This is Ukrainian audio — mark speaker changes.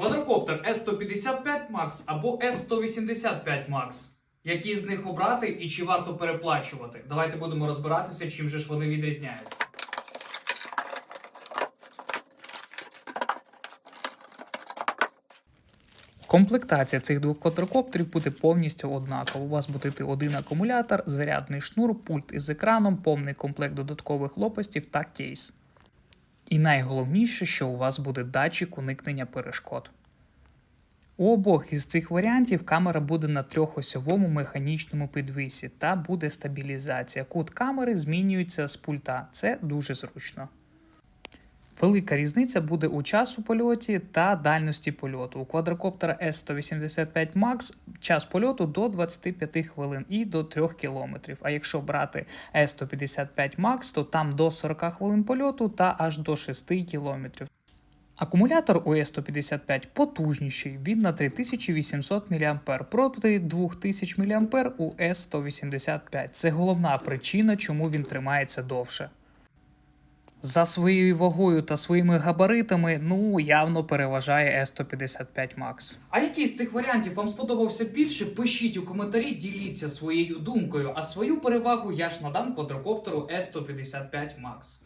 Speaker 1: Квадрокоптер S155 Max або S185 Max. Які з них обрати і чи варто переплачувати? Давайте будемо розбиратися, чим же ж вони відрізняються. Комплектація цих двох квадрокоптерів буде повністю однакова. У вас буде один акумулятор, зарядний шнур, пульт із екраном, повний комплект додаткових лопастів та кейс. І найголовніше, що у вас буде датчик уникнення перешкод. У обох із цих варіантів камера буде на трьохосьовому механічному підвісі та буде стабілізація. Кут камери змінюється з пульта. Це дуже зручно. Велика різниця буде у часу польоті та дальності польоту. У квадрокоптера S185 Max час польоту до 25 хвилин і до 3 км. А якщо брати S155 Max, то там до 40 хвилин польоту та аж до 6 км. Акумулятор у S155 потужніший, він на 3800 мА проти 2000 мА у S185. Це головна причина, чому він тримається довше. За своєю вагою та своїми габаритами, ну явно переважає S155 Max. А який з цих варіантів вам сподобався більше? Пишіть у коментарі, діліться своєю думкою. А свою перевагу я ж надам квадрокоптеру S155 Max.